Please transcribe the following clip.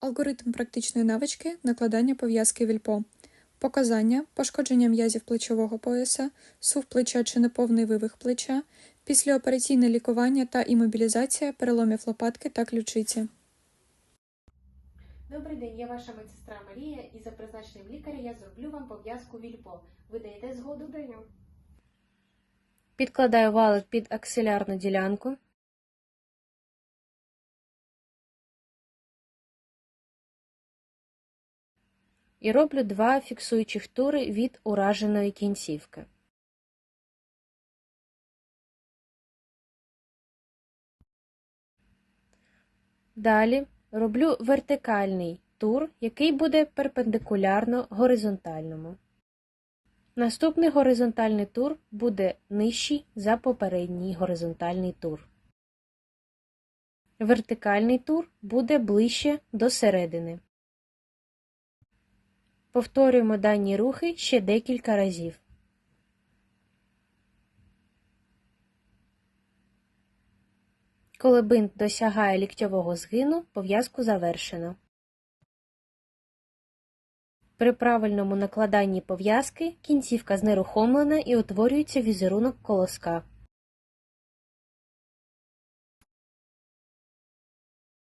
Алгоритм практичної навички накладання пов'язки вільпо. Показання, пошкодження м'язів плечового пояса, сув плеча чи неповний вивих плеча, післяопераційне лікування та імобілізація переломів лопатки та ключиці. Добрий день, я ваша медсестра Марія, і за призначенням лікаря я зроблю вам пов'язку вільпо. Ви даєте згоду? Даю. Підкладаю валик під аксилярну ділянку. І роблю два фіксуючих тури від ураженої кінцівки. Далі роблю вертикальний тур, який буде перпендикулярно горизонтальному. Наступний горизонтальний тур буде нижчий за попередній горизонтальний тур. Вертикальний тур буде ближче до середини. Повторюємо дані рухи ще декілька разів. Коли бинт досягає ліктьового згину, пов'язку завершено. При правильному накладанні пов'язки кінцівка знерухомлена і утворюється візерунок колоска.